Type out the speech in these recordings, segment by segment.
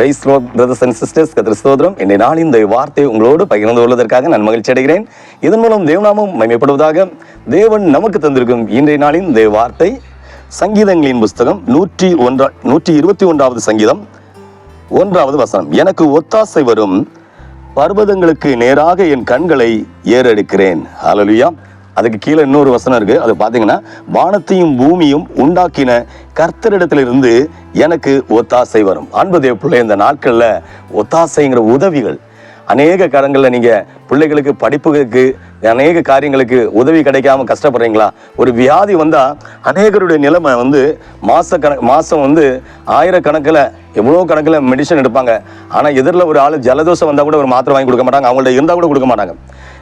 Price brothers and sisters கத்திர சோதரம் என்னை நாள் இந்த வார்த்தை உங்களோடு பகிர்ந்து கொள்வதற்காக நான் மகிழ்ச்சி அடைகிறேன். இதன் மூலம் தேவநாமம் மகிமைப்படுவதாக தேவன் நமக்கு தந்திருக்கும் இன்றைய நாளின் இந்த வார்த்தை சங்கீதங்களின் புஸ்தகம் நூற்றி ஒன்றா நூற்றி இருபத்தி ஒன்றாவது சங்கீதம் ஒன்றாவது வசனம். எனக்கு ஒத்தாசை வரும் பர்வதங்களுக்கு நேராக என் கண்களை ஏறெடுக்கிறேன். அலலுயா அதுக்கு கீழே இன்னொரு வசனம் இருக்கு. அது பார்த்தீங்கன்னா வானத்தையும் பூமியும் உண்டாக்கின கர்த்தரிடத்திலிருந்து எனக்கு ஒத்தாசை வரும். அன்பு தேவ பிள்ளை இந்த நாட்களில் ஒத்தாசைங்கிற உதவிகள் அநேக கடங்களில் நீங்கள் பிள்ளைகளுக்கு படிப்புகளுக்கு அநேக காரியங்களுக்கு உதவி கிடைக்காம கஷ்டப்படுறீங்களா? ஒரு வியாதி வந்தால் அநேகருடைய நிலைமை வந்து மாத கணக்கு மாதம் வந்து ஆயிரக்கணக்கில் எவ்வளோ கணக்கில் மெடிசன் எடுப்பாங்க. ஆனால் எதிரில் ஒரு ஆள் ஜலதோஷம் வந்தால் கூட ஒரு மாத்திரை வாங்கி கொடுக்க மாட்டாங்க. அவங்கள்ட்ட இருந்தால் கூட கொடுக்க மாட்டாங்க.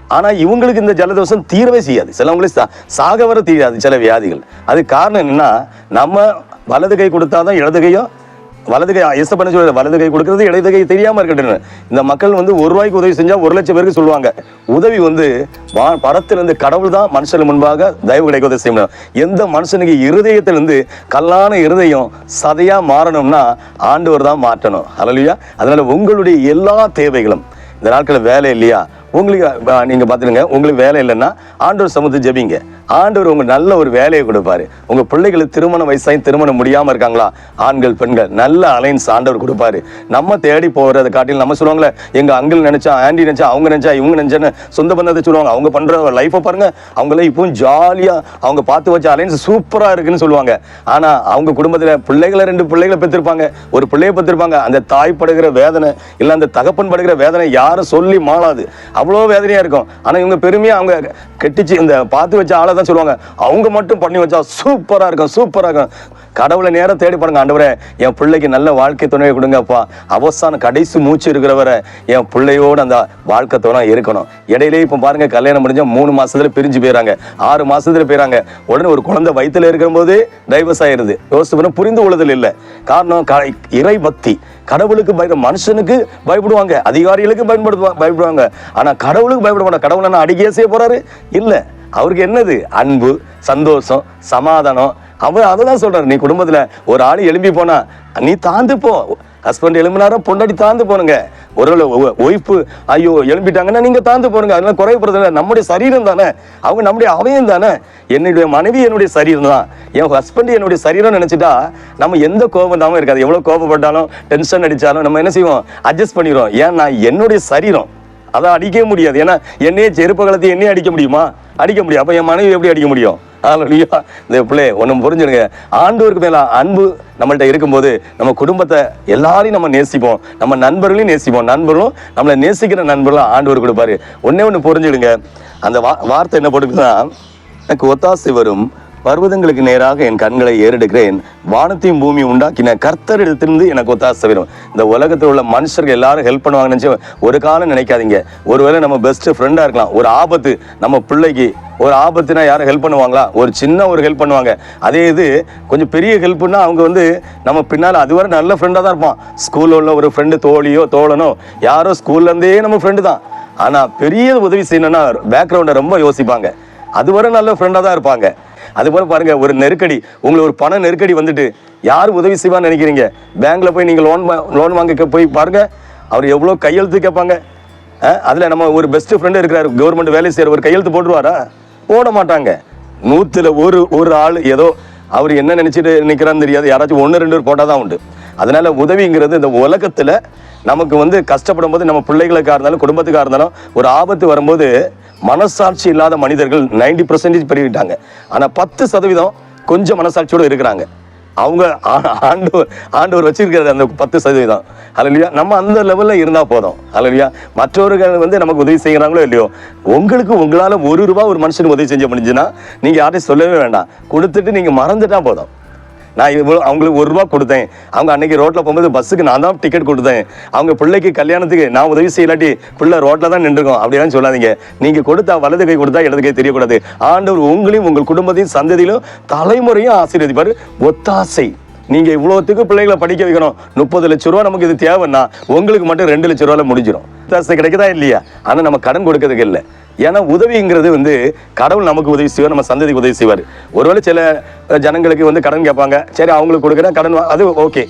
ஆனால் இவங்களுக்கு இந்த ஜலதோஷம் தீரவே செய்யாது. சிலவங்களுக்கு சாக வர தீராது சில வியாதிகள். அது காரணம் என்னன்னா நம்ம வலது கை கொடுத்தாதான் இடது கையோ வலது கை எஸ் பண்ண சொல்ல வலது கை கொடுக்கறது இடது கை தெரியாமல் இருக்கட்டும் இந்த மக்கள் வந்து ஒரு ரூபாய்க்கு உதவி செஞ்சால் ஒரு லட்சம் பேருக்கு சொல்லுவாங்க. உதவி வந்து வா- பரத்திலிருந்து கடவுள் தான் மனுஷன் முன்பாக தயவு கிடைக்க உதவி செய்யணும் எந்த மனுஷனுக்கு இருதயத்திலிருந்து கல்லான இருதயம் சதையாக மாறணும்னா ஆண்டவர் தான் மாற்றணும். ஹalleluya. அதனால உங்களுடைய எல்லா தேவைகளும் இந்த நாட்களில் வேலை இல்லையா? உங்களுக்கு நீங்கள் பார்த்துருங்க உங்களுக்கு வேலை இல்லைன்னா ஆண்டவர் சமத்து ஜெபிங்க. ஆண்டவர் உங்க நல்ல ஒரு வேலையை கொடுப்பாரு. உங்க பிள்ளைகளுக்கு திருமண வயசாயும் திருமணம் முடியாம இருக்காங்களா? ஆண்கள் பெண்கள் நல்ல அலைன்ஸ் ஆண்டவர் கொடுப்பாரு. நம்ம தேடி போறதை காட்டில் நம்ம சொல்லுவாங்களே எங்க அங்கிள் நினைச்சா ஆண்டி நினைச்சா அவங்க நினைச்சா இவங்க நினைச்சான்னு சொந்த பந்தத்தை சொல்லுவாங்க. அவங்க பண்ற லைஃபை பாருங்க அவங்கள இப்பவும் ஜாலியா அவங்க பார்த்து வச்ச அலைன்ஸ் சூப்பரா இருக்குன்னு சொல்லுவாங்க. ஆனா அவங்க குடும்பத்துல பிள்ளைகளை ரெண்டு பிள்ளைகளை பெற்றிருப்பாங்க. ஒரு பிள்ளையை பெற்றிருப்பாங்க. அந்த தாய் படுகிற வேதனை இல்ல அந்த தகப்பன் படுகிற வேதனை யாரும் சொல்லி மாளாது. அவ்வளோ வேதனையா இருக்கும். ஆனா இவங்க பெருமையா அவங்க கெட்டிச்சு இந்த பார்த்து வச்ச ஆளை தான் சொல்லுவாங்க. அவங்க மட்டும் பண்ணி வச்சா சூப்பராக இருக்கும் சூப்பராக இருக்கும். கடவுளை நேரம் தேடி பாருங்க ஆண்டவரே. என் பிள்ளைக்கு நல்ல வாழ்க்கை துணையை கொடுங்கப்பா. அவசான கடைசி மூச்சு இருக்கிறவரை என் பிள்ளையோடு அந்த வாழ்க்கை துணை இருக்கணும். இடையிலே இப்போ பாருங்க கல்யாணம் முடிஞ்சா மூணு மாசத்துல பிரிஞ்சு போயிறாங்க. ஆறு மாசத்துல போயிறாங்க. உடனே ஒரு குழந்தை வயிற்றுல இருக்கும்போது டைவர்ஸ் ஆயிடுது யோசிச்சு புரிந்து கொள்ளுதல் இல்லை. காரணம் க- இறை பக்தி. கடவுளுக்கு பயப்பட மனுஷனுக்கு பயப்படுவாங்க. அதிகாரிகளுக்கு பயன்படுத்துவாங்க பயப்படுவாங்க. ஆனால் கடவுளுக்கு பயப்பட மாட்டாங்க கடவுளை நான் அடிக்கையே செய்ய போறாரு? இல்லை. அவருக்கு என்னது? அன்பு சந்தோஷம் சமாதானம். அவர் அததான் சொல்கிறார் நீ குடும்பத்தில் ஒரு ஆள் எழும்பி போனா நீ தாந்து போ. ஹஸ்பண்ட் எழும்பினாரோ பொண்டாடி தாந்து போனுங்க. ஒரு ஒய்ஃபு ஐயோ எழும்பிட்டாங்கன்னா நீங்கள் தாந்து போனுங்க. அதெல்லாம் குறைப்படுறது இல்லை நம்முடைய சரீரம் தானே. அவங்க நம்முடைய அவயம் தானே. என்னுடைய மனைவி என்னுடைய சரீரம் தான். என் ஹஸ்பண்ட் என்னுடைய சரீரம் நினச்சிட்டா நம்ம எந்த கோபம் தாம இருக்காது. எவ்வளோ கோபப்பட்டாலும் டென்ஷன் அடித்தாலும் நம்ம என்ன செய்வோம்? அட்ஜஸ்ட் பண்ணிடுவோம். ஏன்னா என்னுடைய சரீரம். அதை அடிக்கவே முடியாது. ஏன்னா என்னையே செருப்பு காலத்தை என்னையே அடிக்க முடியுமா? அடிக்க முடியும். அப்போ என் மனைவி எப்படி அடிக்க முடியும்? ஹalleluya இந்த பிள்ளை ஒன்றும் புரிஞ்சுடுங்க ஆண்டவருக்கு மேலே அன்பு நம்மள்கிட்ட இருக்கும்போது நம்ம குடும்பத்தை எல்லாரையும் நம்ம நேசிப்போம். நம்ம நண்பர்களையும் நேசிப்போம். நண்பர்களும் நம்மளை நேசிக்கிற நண்பர்களும் ஆண்டவர் கொடுப்பாரு. ஒன்றே ஒன்று புரிஞ்சுடுங்க அந்த வா வார்த்தை என்ன போட்டுக்குன்னா எனக்கு ஒத்தாசை வரும். பர்வதங்களுக்கு நேராக என் கண்களை ஏறெடுக்கிறேன் வானத்தையும் பூமியும் உண்டாக்கின கர்த்தரிடத்திலிருந்து எனக்கு ஒத்தாசை வரும் இந்த உலகத்தில் உள்ள மனுஷர்கள் எல்லாரும் ஹெல்ப் பண்ணுவாங்கன்னு நினைச்சு ஒரு காலம் நினைக்காதீங்க. ஒருவேளை நம்ம பெஸ்ட் ஃப்ரெண்டாக இருக்கலாம். ஒரு ஆபத்து நம்ம பிள்ளைக்கு ஒரு ஆபத்துனா யாரும் ஹெல்ப் பண்ணுவாங்களா? ஒரு சின்ன ஒரு ஹெல்ப் பண்ணுவாங்க. அதே இது கொஞ்சம் பெரிய ஹெல்ப்னா அவங்க வந்து நம்ம பின்னால் அதுவரை நல்ல ஃப்ரெண்டாக தான் இருப்பான். ஸ்கூலில் உள்ள ஒரு ஃப்ரெண்டு தோழியோ தோழனோ யாரோ ஸ்கூல்ல இருந்தே நம்ம ஃப்ரெண்டு தான். ஆனால் பெரிய உதவி செய்யணும்னா பேக்ரவுண்டை ரொம்ப யோசிப்பாங்க. அதுவரை நல்ல ஃப்ரெண்டாக தான் இருப்பாங்க. அது போல பாருங்க ஒரு நெருக்கடி. உங்களுக்கு ஒரு பண நெருக்கடி வந்துட்டு யார் உதவி செய்வான்னு நினைக்கிறீங்க? பேங்க்கில் போய் நீங்கள் லோன் லோன் வாங்க போய் பாருங்க. அவர் எவ்வளோ கையெழுத்து கேட்பாங்க? அதில் நம்ம ஒரு பெஸ்ட் ஃப்ரெண்டு இருக்கிறாரு. கவர்மெண்ட் வேலை செய்கிற ஒரு கையெழுத்து போட்டுருவாரா? போட மாட்டாங்க. நூற்றில் ஒரு ஒரு ஆள் ஏதோ அவர் என்ன நினச்சிட்டு நிற்கிறான்னு தெரியாது. யாராச்சும் ஒன்று ரெண்டு போட்டால் தான் உண்டு. அதனால் உதவிங்கிறது இந்த உலகத்தில் நமக்கு வந்து கஷ்டப்படும் போது நம்ம பிள்ளைகளுக்காக இருந்தாலும் குடும்பத்துக்காக இருந்தாலும் ஒரு ஆபத்து வரும்போது மனசாட்சி இல்லாத மனிதர்கள் நைன்டி பர்சன்டேஜ் பெருகிட்டாங்க. ஆனால் பத்து சதவீதம் கொஞ்சம் மனசாட்சியோட இருக்கிறாங்க. அவங்க ஆண்டவர் ஆண்டவர் வச்சிருக்கிறது அந்த பத்து சதவீதம். அலலியா நம்ம அந்த லெவலில் இருந்தால் போதும். அலலியா மற்றவர்கள் வந்து நமக்கு உதவி செய்கிறாங்களோ இல்லையோ உங்களுக்கு உங்களால் ஒரு ரூபா ஒரு மனுஷனுக்கு உதவி செஞ்ச முடிஞ்சுன்னா நீங்கள் யாரையும் சொல்லவே வேண்டாம். கொடுத்துட்டு நீங்கள் மறந்துட்டா போதும். நான் இவ்வளோ அவங்களுக்கு ஒரு ரூபா கொடுத்தேன். அவங்க அன்னைக்கு ரோட்டில் போகும்போது பஸ்ஸுக்கு நான் தான் டிக்கெட் கொடுத்தேன். அவங்க பிள்ளைக்கு கல்யாணத்துக்கு நான் உதவி செய்யலாட்டி பிள்ளை ரோட்டில் தான் நின்றுருக்கோம். அப்படிலாம் சொல்லாதீங்க. நீங்கள் கொடுத்தா வலது கை கொடுத்தா இடது கை தெரியக்கூடாது. ஆண்டவர் உங்களையும் உங்கள் குடும்பத்தையும் சந்ததியிலும் தலைமுறையும் ஆசீர்வதிப்பார். ஒத்தாசை. நீங்கள் இவ்வளோத்துக்கு பிள்ளைகளை படிக்க வைக்கணும். முப்பது லட்ச ரூபா நமக்கு இது தேவைன்னா உங்களுக்கு மட்டும் ரெண்டு லட்ச ரூபால முடிஞ்சிடும் ஒத்தாசை கிடைக்குதா இல்லையா? ஆனால் நம்ம கடன் கொடுக்கறதுக்கு இல்லை. ஏன்னா உதவிங்கிறது வந்து கடவுள் நமக்கு உதவி செய்வார் நம்ம சந்ததிக்கு உதவி செய்வார். ஒருவேளை சில ஜனங்களுக்கு வந்து கடன் கேட்பாங்க. சரி அவங்களுக்கு கொடுக்குறேன் கடன் அது ஓகே.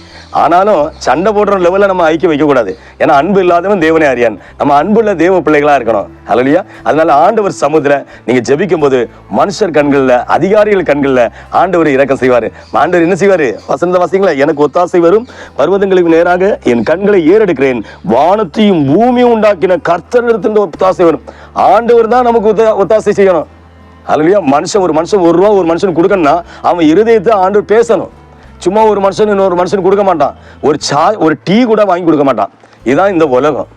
ஆனாலும் சண்டை போடுற லெவலில் நம்ம ஐக்கியம் வைக்கக்கூடாது. ஏன்னா அன்பு இல்லாதவன் தேவனே அறியான். நம்ம அன்புள்ள தேவ பிள்ளைகளாக இருக்கணும். அல்லையா அதனால ஆண்டவர் சமுதிர நீங்கள் ஜெபிக்கும் போது மனுஷர் கண்களில் அதிகாரிகள் கண்களில் ஆண்டவர் இறக்கம் செய்வார். ஆண்டவர் என்ன செய்வார்? வசந்த வாசிங்களா எனக்கு ஒத்தாசை வரும். பர்வதங்களுக்கு நேராக என் கண்களை ஏறெடுக்கிறேன். வானத்தையும் பூமியும் உண்டாக்கின கர்த்தரிடத்திலிருந்து ஒத்தாசை வரும் ஆண்டவர் தான் நமக்கு ஒத்தாசை செய்யணும். அதுலயா மனுஷன் ஒரு மனுஷன் ஒரு ரூபா ஒரு மனுஷன் கொடுக்கணும்னா அவன் இருதயத்தை ஆண்டவர் பேசணும். சும்மா ஒரு மனுஷன் இன்னொரு மனுஷன் கொடுக்க மாட்டான். ஒரு சா ஒரு டீ கூட வாங்கி கொடுக்க மாட்டான். இதுதான் இந்த உலகம்.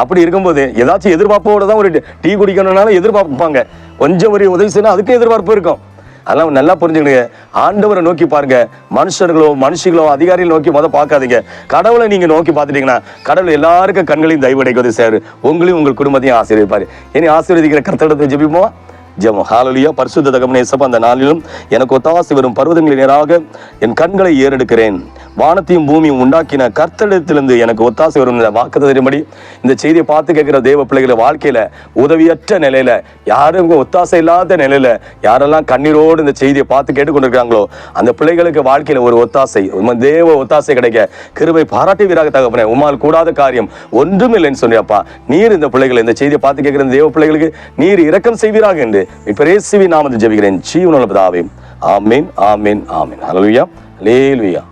அப்படி இருக்கும்போது ஏதாச்சும் எதிர்பார்ப்போட தான் ஒரு டீ குடிக்கணும்னாலும் எதிர்பார்ப்பாங்க. கொஞ்சம் ஒரு உதவி செய்யணும் அதுக்கு எதிர்பார்ப்பு இருக்கும். அதெல்லாம் நல்லா புரிஞ்சுக்கணுங்க ஆண்டவரை நோக்கி பாருங்க. மனுஷர்களோ மனுஷிகளோ அதிகாரிகள் நோக்கி முத பார்க்காதீங்க. கடவுளை நீங்க நோக்கி பார்த்துட்டீங்கன்னா கடவுள் எல்லாருக்கும் கண்களையும் தயவடைக்கிறது சார். உங்களையும் உங்கள் குடும்பத்தையும் ஆசீர்வதிப்பாரு. இனி ஆசீர்வதிக்கிற கர்த்தடத்தை ஜெபிப்போம்? ஜெபம். ஹாலலியா பரிசுத்த தகவனே அந்த நாளிலும் எனக்கு ஒத்தாசி வரும் பருவதங்களை நேராக என் கண்களை ஏறெடுக்கிறேன். வானத்தையும் பூமியும் உண்டாக்கின கர்த்தடத்திலிருந்து எனக்கு ஒத்தாசை வரும் இந்த தரும்படி இந்த செய்தியை பார்த்து கேட்குற தேவ பிள்ளைகளை வாழ்க்கையில் உதவியற்ற நிலையில் யாரும் ஒத்தாசை இல்லாத நிலையில் யாரெல்லாம் கண்ணீரோடு இந்த செய்தியை பார்த்து கேட்டுக்கொண்டிருக்காங்களோ அந்த பிள்ளைகளுக்கு வாழ்க்கையில் ஒரு ஒத்தாசை தேவ ஒத்தாசை கிடைக்க கிருபை பாராட்டி வீராக தகப்பனே. உமால் கூடாத காரியம் ஒன்றும் இல்லைன்னு சொன்னியப்பா நீர் இந்த பிள்ளைகளை இந்த செய்தியை பார்த்து கேட்குற தேவ பிள்ளைகளுக்கு நீர் இரக்கம் செய்வீராக என்று இப்பரேசுவி நாமத்தை ஜெபிக்கிறேன். ஜீவனுள்ள பிதாவே. ஆமீன் ஆமீன் ஆமீன். ஹalleluya ஹalleluya